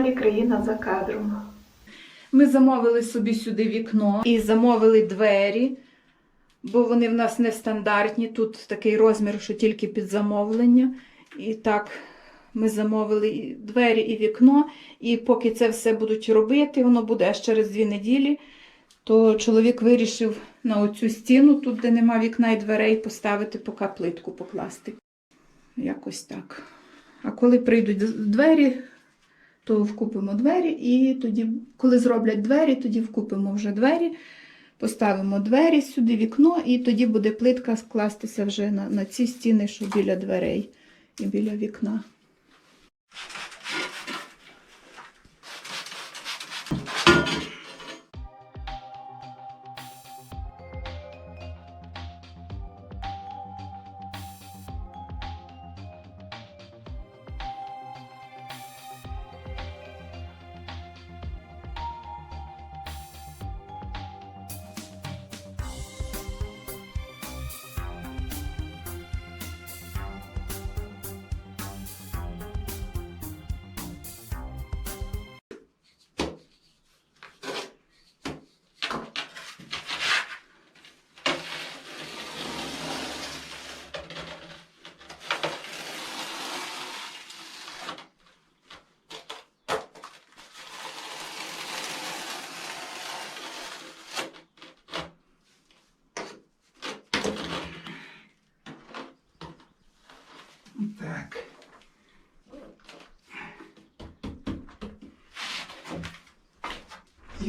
каналі Країна за кадром. Ми замовили собі сюди вікно і замовили двері, бо вони в нас нестандартні. Тут такий розмір, що тільки під замовлення. І так, ми замовили і двері і вікно. І поки це все будуть робити, воно буде аж через дві неділі. То чоловік вирішив на оцю стіну, тут, де нема вікна і дверей, поставити поки плитку покласти. Якось так. А коли прийдуть двері, то вкупимо двері, і тоді, коли зроблять двері, тоді вкупимо вже двері, поставимо двері сюди, вікно, і тоді буде плитка скластися вже на, на ці стіни, що біля дверей і біля вікна.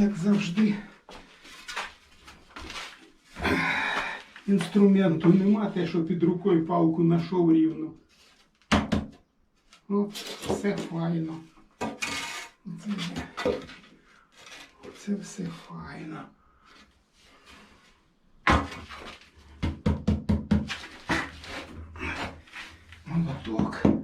Як завжди. Інструменту нема, те, що під рукою палку знайшов рівно. От, все файно. Це, це все файно. Молоток.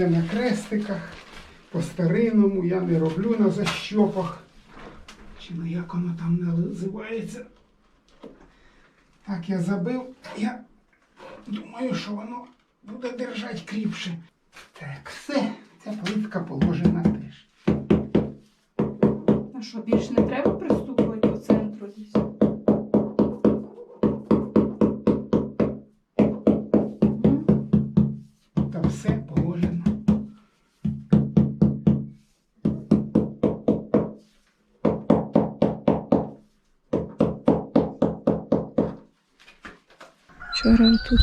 Все на крестиках, по старинному, я не роблю на защопах. Чи ну як воно там називається. Так, я забив. Я думаю, що воно буде держати кріпше. Так, все, ця плитка положена Вчора тут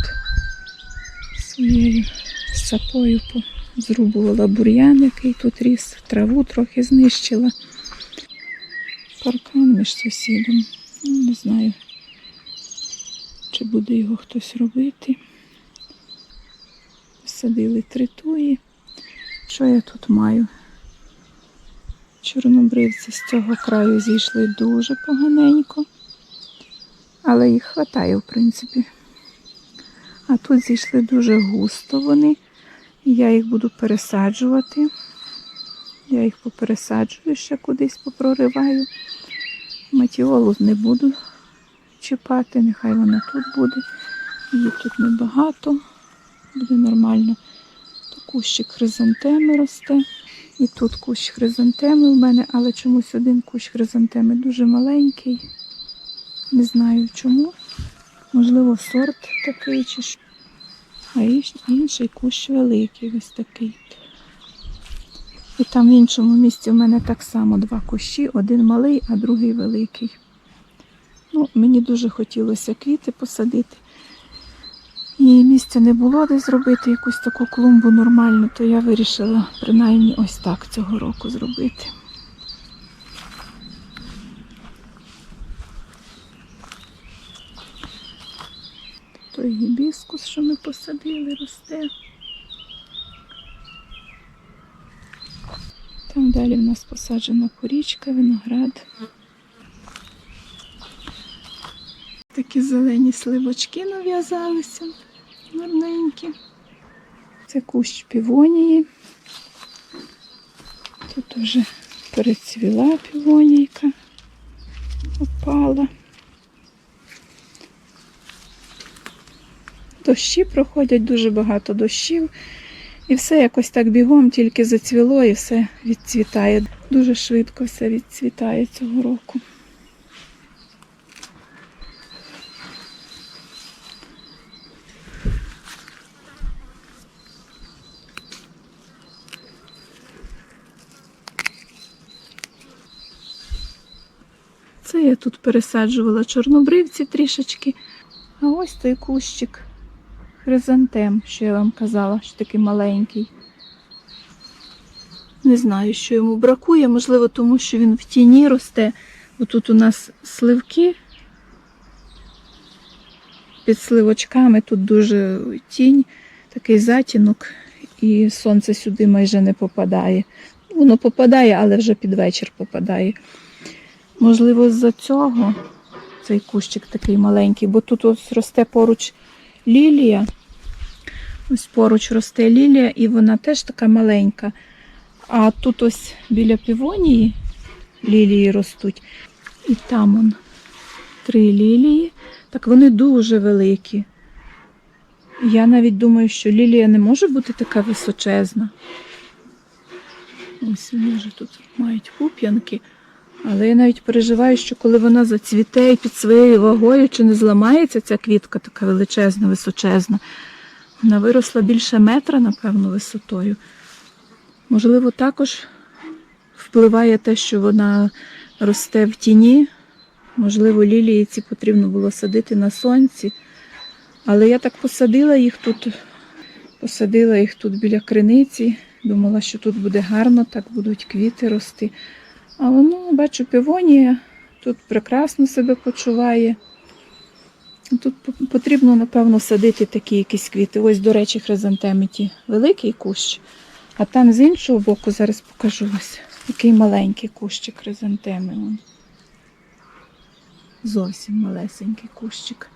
своєю сапою по- зрубувала бур'ян, який тут ріс, траву трохи знищила. Паркан між сусідом. Ну, не знаю, чи буде його хтось робити. Садили три туї. Що я тут маю? Чорнобривці з цього краю зійшли дуже поганенько, але їх вистачає, в принципі. А тут зійшли дуже густо вони. Я їх буду пересаджувати. Я їх попересаджую, ще кудись попрориваю. Матіолу не буду чіпати, нехай вона тут буде. Її тут небагато, буде нормально. То кущик хризантеми росте. І тут кущ хризантеми в мене, але чомусь один кущ хризантеми дуже маленький. Не знаю чому. Можливо, сорт такий чи що. А інший кущ великий, ось такий. І там в іншому місці в мене так само два кущі, один малий, а другий великий. Ну, мені дуже хотілося квіти посадити. І місця не було де зробити якусь таку клумбу нормальну, то я вирішила принаймні ось так цього року зробити. Той гібіскус, що ми посадили, росте. Там далі в нас посаджена порічка, виноград. Такі зелені сливочки нав'язалися, гарненькі. Це кущ півонії. Тут вже перецвіла півонійка. Опала. Дощі проходять дуже багато дощів. І все якось так бігом тільки зацвіло і все відцвітає. Дуже швидко все відцвітає цього року. Це я тут пересаджувала чорнобривці трішечки. А ось той кущик хризантем, що я вам казала, що такий маленький. Не знаю, що йому бракує, можливо, тому що він в тіні росте. Бо тут у нас сливки під сливочками, тут дуже тінь, такий затінок, і сонце сюди майже не попадає. Воно попадає, але вже під вечір попадає. Можливо, з-за цього цей кущик такий маленький, бо тут ось росте поруч лілія. Ось поруч росте лілія, і вона теж така маленька. А тут ось біля півонії лілії ростуть. І там он три лілії. Так вони дуже великі. Я навіть думаю, що лілія не може бути така височезна. Ось вони вже тут мають пуп'янки. Але я навіть переживаю, що коли вона зацвіте і під своєю вагою, чи не зламається ця квітка така величезна, височезна. Вона виросла більше метра, напевно, висотою. Можливо, також впливає те, що вона росте в тіні. Можливо, лілії ці потрібно було садити на сонці. Але я так посадила їх тут, посадила їх тут біля криниці. Думала, що тут буде гарно, так будуть квіти рости. А воно, бачу, півонія тут прекрасно себе почуває. Тут потрібно, напевно, садити такі якісь квіти. Ось, до речі, хризантеми ті великий кущ. А там з іншого боку, зараз покажу ось, який маленький кущик хризантеми. Вон. Зовсім малесенький кущик.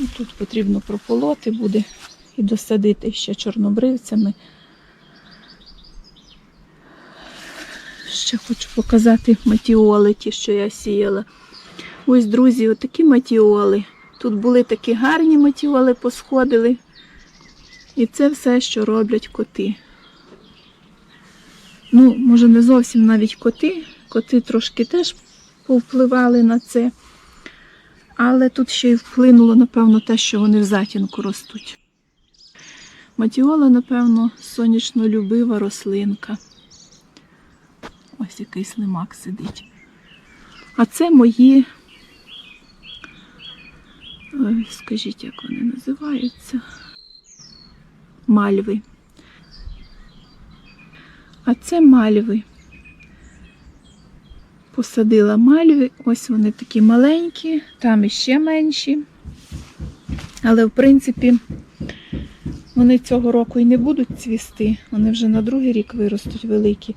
І тут потрібно прополоти буде і досадити ще чорнобривцями. Ще хочу показати матіоли, ті, що я сіяла. Ось, друзі, отакі матіоли. Тут були такі гарні матіоли, посходили. І це все, що роблять коти. Ну, може, не зовсім навіть коти. Коти трошки теж повпливали на це. Але тут ще й вплинуло, напевно, те, що вони в затінку ростуть. Матіола, напевно, сонячнолюбива рослинка. Ось який слимак сидить. А це мої, ой, скажіть, як вони називаються? Мальви. А це мальви. Посадила мальви, ось вони такі маленькі, там іще менші. Але, в принципі, вони цього року і не будуть цвісти, вони вже на другий рік виростуть великі.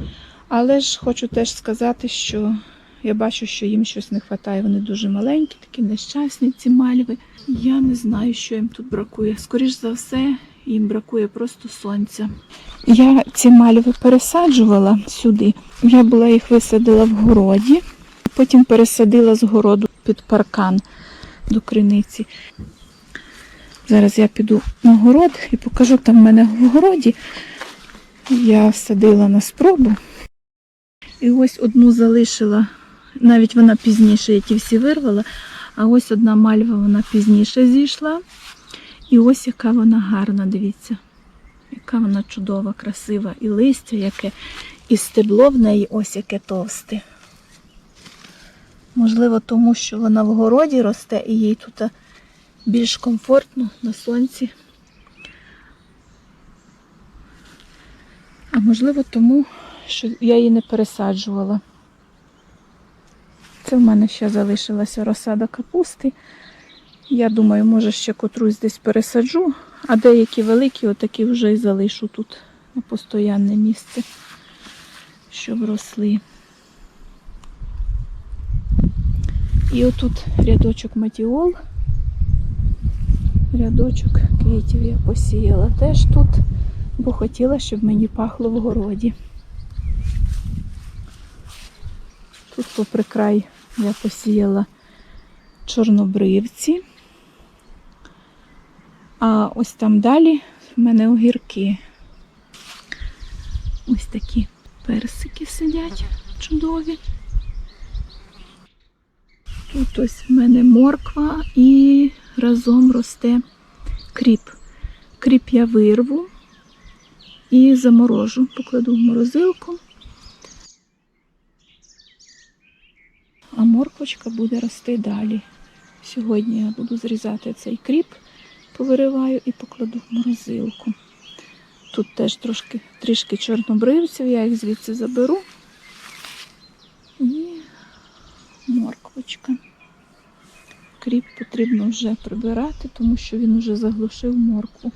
Але ж хочу теж сказати, що я бачу, що їм щось не вистачає. Вони дуже маленькі, такі нещасні, ці мальви. Я не знаю, що їм тут бракує. Скоріш за все, їм бракує просто сонця. Я ці мальви пересаджувала сюди. Я була їх висадила в городі, потім пересадила з городу під паркан до криниці. Зараз я піду на город і покажу там в мене в городі. Я садила на спробу. І ось одну залишила, навіть вона пізніше, я ті всі вирвала, а ось одна мальва вона пізніше зійшла. І ось яка вона гарна, дивіться. Яка вона чудова, красива. І листя яке, і стебло в неї ось яке товсте. Можливо, тому що вона в городі росте і їй тут більш комфортно на сонці. А можливо, тому, що я її не пересаджувала. Це в мене ще залишилася розсада капусти. Я думаю, може ще котрусь десь пересаджу, а деякі великі, отакі вже й залишу тут на постоянне місце, щоб росли. І отут рядочок матіол. Рядочок квітів я посіяла теж тут, бо хотіла, щоб мені пахло в городі. Попри я посіяла чорнобривці. А ось там далі в мене огірки. Ось такі персики сидять чудові. Тут ось в мене морква і разом росте кріп. Кріп я вирву і заморожу, покладу в морозилку. А буде рости далі. Сьогодні я буду зрізати цей кріп, повириваю і покладу в морозилку. Тут теж трошки трішки чорнобривців, я їх звідси заберу. І морквочка. Кріп потрібно вже прибирати, тому що він вже заглушив моркву.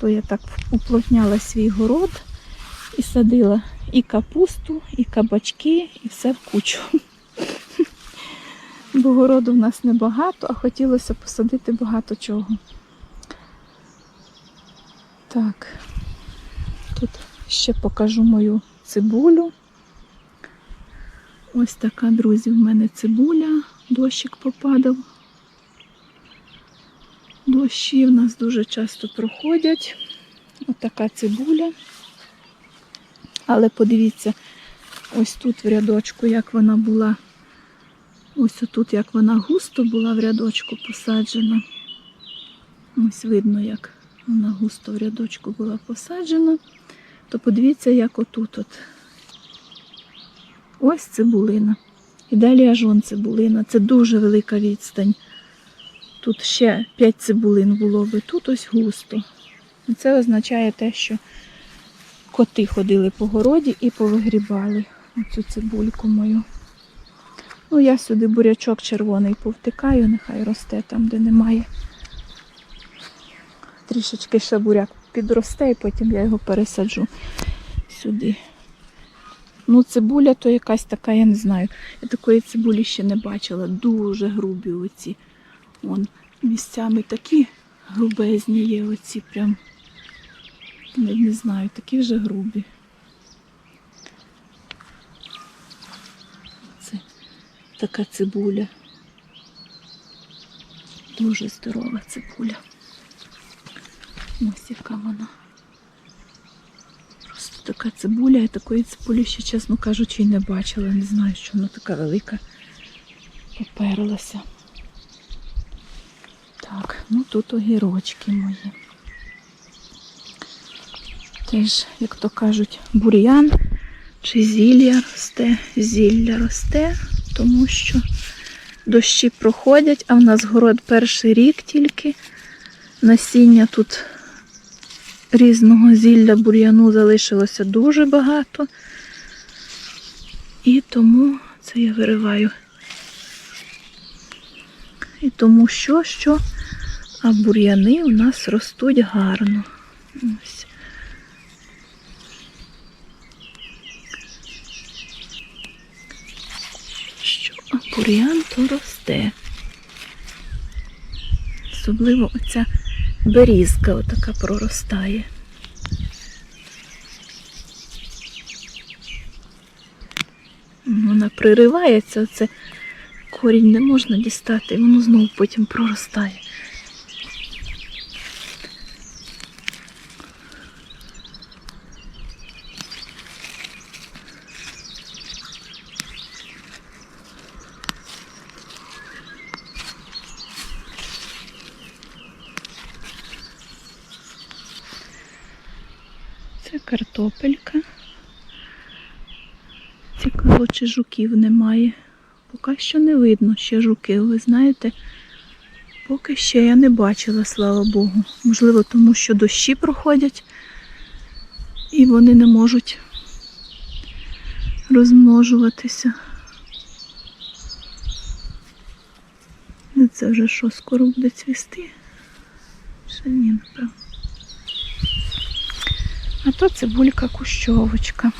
То я так уплотняла свій город і садила і капусту, і кабачки, і все в кучу. Бо городу в нас небагато, а хотілося посадити багато чого. Так, тут ще покажу мою цибулю. Ось така, друзі, в мене цибуля, дощик попадав. Дощі в нас дуже часто проходять. Ось така цибуля. Але подивіться, ось тут в рядочку, як вона була. Ось отут, як вона густо була в рядочку посаджена. Ось видно, як вона густо в рядочку була посаджена. То подивіться, як отут от. Ось цибулина. І далі аж вон цибулина. Це дуже велика відстань. Тут ще 5 цибулин було би, тут ось густо. І Це означає те, що коти ходили по городі і повигрібали оцю цибульку мою. Ну, я сюди бурячок червоний повтикаю, нехай росте там, де немає. Трішечки ще буряк підросте, і потім я його пересаджу сюди. Ну, цибуля то якась така, я не знаю. Я такої цибулі ще не бачила. Дуже грубі оці. Вон місцями такі грубезні є оці прям. Не, не знаю, такі вже грубі. Це така цибуля. Дуже здорова цибуля. Ось яка вона. Просто така цибуля, я такої цибулі ще, чесно кажучи, й не бачила. Не знаю, що вона така велика поперлася. Так, ну тут огірочки мої. Теж, як то кажуть, бур'ян чи зілля росте, зілля росте, тому що дощі проходять, а в нас город перший рік тільки. Насіння тут різного зілля бур'яну залишилося дуже багато. І тому це я вириваю. І тому що, що, а бур'яни у нас ростуть гарно. Ось. Що, а бур'ян то росте. Особливо оця берізка отака проростає. Вона приривається, оце корінь не можна дістати, і воно знову потім проростає. Це картопелька. Цікаво, чи жуків немає. Поки що не видно ще жуків, ви знаєте. Поки ще я не бачила, слава Богу. Можливо, тому що дощі проходять і вони не можуть розмножуватися. Ну, Це вже що, скоро буде цвісти? Ще ні, напевно. А то цибулька кущовочка.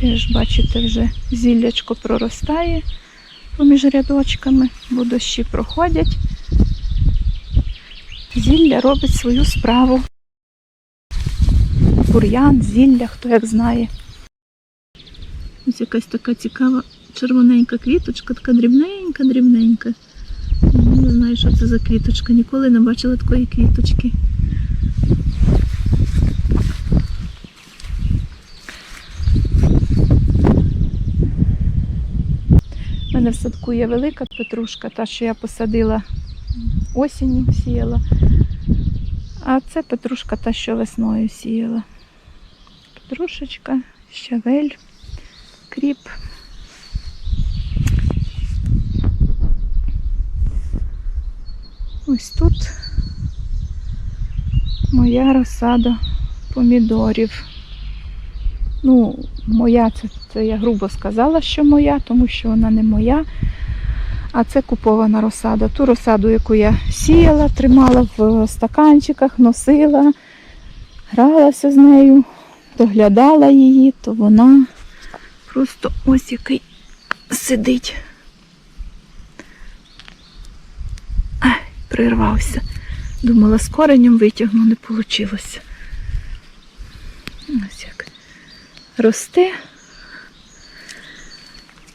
Теж, бачите, вже зіллячко проростає поміж рядочками, бо дощі проходять. Зілля робить свою справу. Бур'ян, зілля, хто як знає. Ось якась така цікава червоненька квіточка, така дрібненька, дрібненька. Не знаю, що це за квіточка. Ніколи не бачила такої квіточки. У мене в садку є велика петрушка, та, що я посадила осінню сіяла. А це петрушка та, що весною сіяла. Петрушечка, щавель, кріп. Ось тут моя розсада помідорів. Ну, моя, це, це я грубо сказала, що моя, тому що вона не моя. А це купована розсада. Ту розсаду, яку я сіяла, тримала в стаканчиках, носила, гралася з нею, доглядала її, то вона просто ось який сидить. Прирвався. Думала, з коренем витягну, не вийшло. Ось як росте.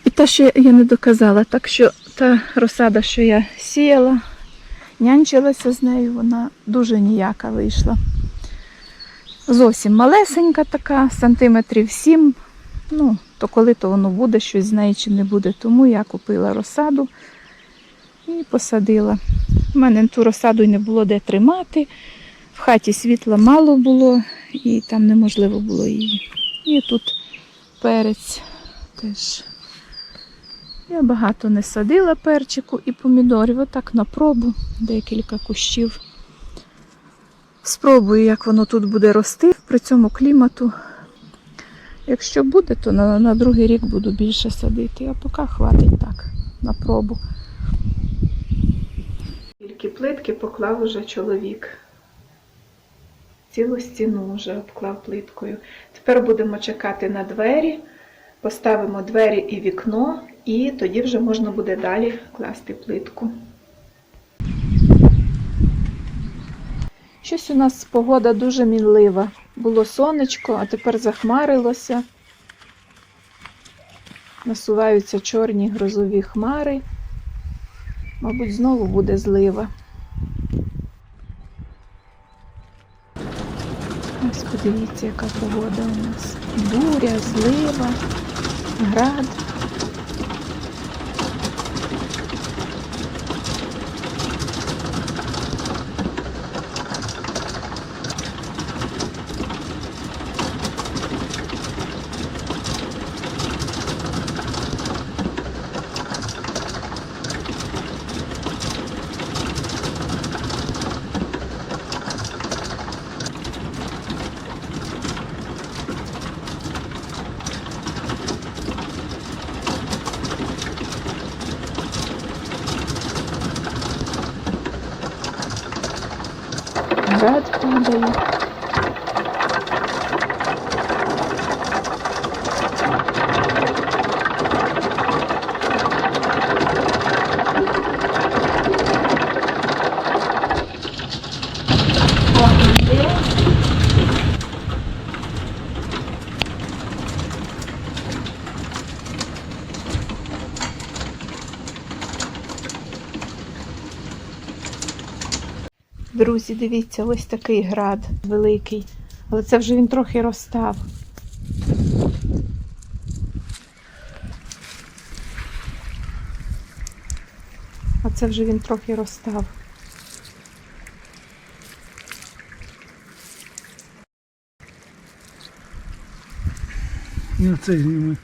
І те, що я не доказала, так що та розсада, що я сіяла, нянчилася з нею, вона дуже ніяка вийшла. Зовсім малесенька така, сантиметрів 7. Ну, то коли то воно буде, щось з неї чи не буде. Тому я купила розсаду і посадила. У мене ту розсаду й не було де тримати. В хаті світла мало було і там неможливо було її. І тут перець теж. Я багато не садила перчику і помідорів, отак на пробу, декілька кущів. Спробую, як воно тут буде рости при цьому клімату. Якщо буде, то на, на другий рік буду більше садити, а поки хватить так, на пробу. Тільки плитки поклав уже чоловік. Цілу стіну вже обклав плиткою. Тепер будемо чекати на двері, поставимо двері і вікно, і тоді вже можна буде далі класти плитку. Щось у нас погода дуже мінлива. Було сонечко, а тепер захмарилося. Насуваються чорні грозові хмари. Мабуть, знову буде злива. Ось подивіться, яка погода у нас. Буря, злива, град. Град падає. Друзі, дивіться, ось такий град великий. Але це вже він трохи розстав. А це вже він трохи розстав. І оце зніми.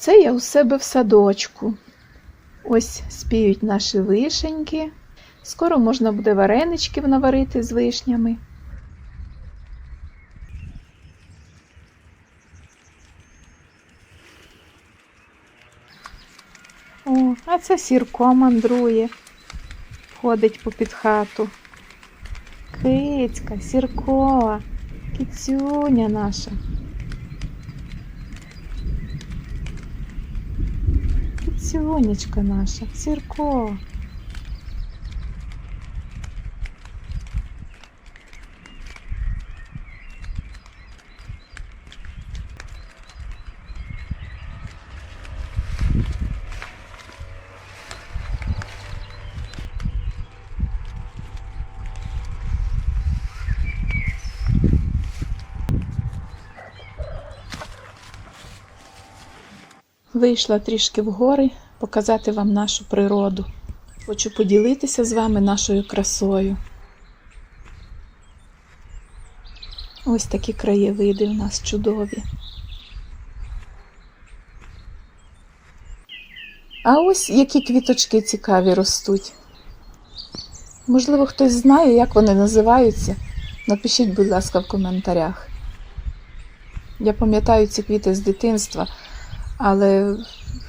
Це я у себе в садочку. Ось спіють наші вишеньки. Скоро можна буде вареничків наварити з вишнями. О, а це сірко мандрує, ходить попід хату. Кицька, сірко, кицюня наша. Кицюнечка наша, сірко. Вийшла трішки в гори показати вам нашу природу. Хочу поділитися з вами нашою красою. Ось такі краєвиди у нас чудові. А ось які квіточки цікаві ростуть. Можливо, хтось знає, як вони називаються. Напишіть, будь ласка, в коментарях. Я пам'ятаю ці квіти з дитинства. Але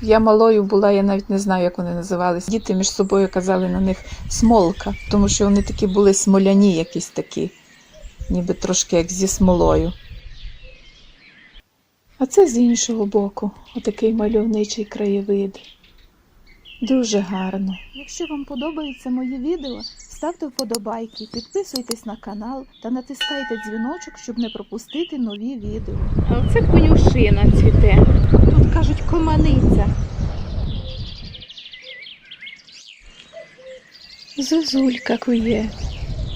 я малою була, я навіть не знаю, як вони називалися. Діти між собою казали на них смолка, тому що вони такі були смоляні, якісь такі, ніби трошки як зі смолою. А це з іншого боку, отакий мальовничий краєвид. Дуже гарно. Якщо вам подобаються мої відео, ставте вподобайки, підписуйтесь на канал та натискайте дзвіночок, щоб не пропустити нові відео. А оце конюшина цвіте. Тут кажуть команиця. Зозулька кує.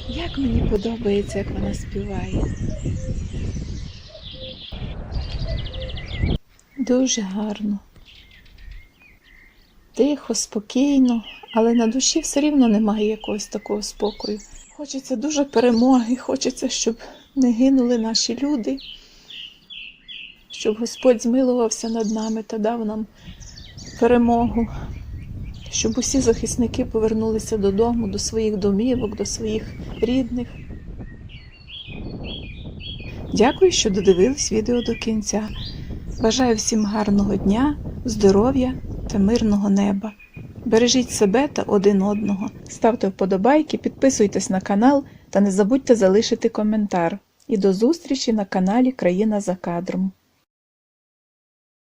Як мені подобається, як вона співає. Дуже гарно. Тихо, спокійно, але на душі все рівно немає якогось такого спокою. Хочеться дуже перемоги, хочеться, щоб не гинули наші люди, щоб Господь змилувався над нами та дав нам перемогу, щоб усі захисники повернулися додому, до своїх домівок, до своїх рідних. Дякую, що додивились відео до кінця. Бажаю всім гарного дня, здоров'я та мирного неба. Бережіть себе та один одного. Ставте вподобайки, підписуйтесь на канал та не забудьте залишити коментар. І до зустрічі на каналі Країна за кадром.